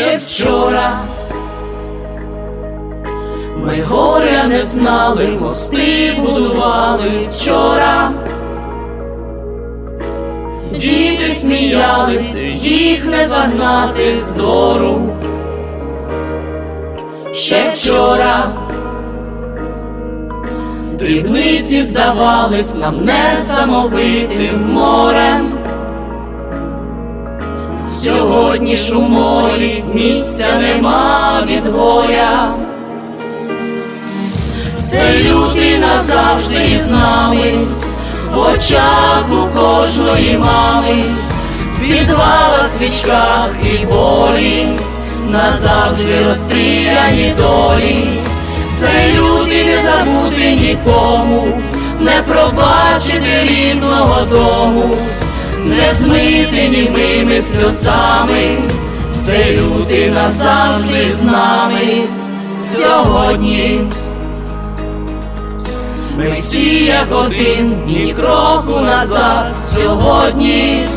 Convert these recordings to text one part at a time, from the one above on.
вчора. Ми горя не знали, мости будували вчора. Діти сміялись, їх не загнати з двору. Ще вчора дрібниці здавались нам несамовитим морем. Сьогодні ж у морі місця нема від горя. Цей лютий назавжди з нами, в очах у кожної мами, відвала свічках і болі, назавжди розстріляні долі. Цей лютий не забути нікому, не пробачити рідного дому, змити німими сльозами, цей лютий назавжди з нами сьогодні. Ми всі як один, ні кроку назад сьогодні.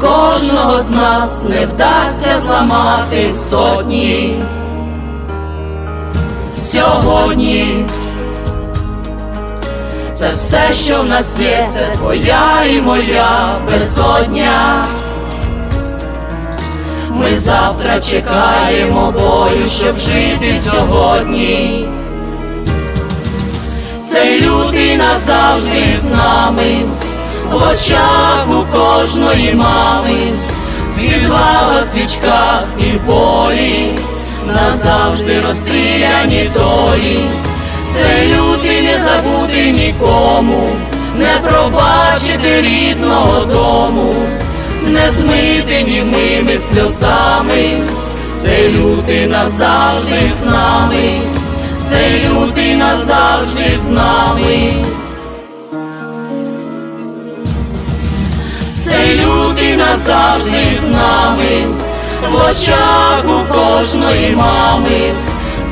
Кожного з нас не вдасться зламати сотні. Сьогодні це все, що в нас є, це твоя і моя безодня. Ми завтра чекаємо бою, щоб жити сьогодні. Цей лютий назавжди з нами, в очах у кожної мами, в свічках і болі, назавжди розстріляні долі. Не забути нікому, не пробачити рідного дому, не змити німими сльозами. Цей лютий назавжди з нами цей лютий назавжди з нами. Цей лютий назавжди з нами, в очах у кожної мами,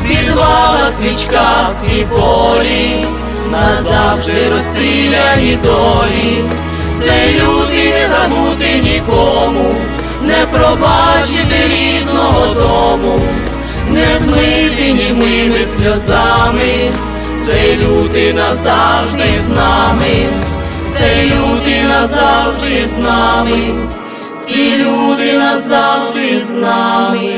в підвалах, свічках і полі, назавжди розстріляні долі. Цей лютий не забути нікому, не пробачити рідного дому не змити німими сльозами, цей лютий назавжди з нами, цей лютий назавжди з нами, ці люди назавжди з нами.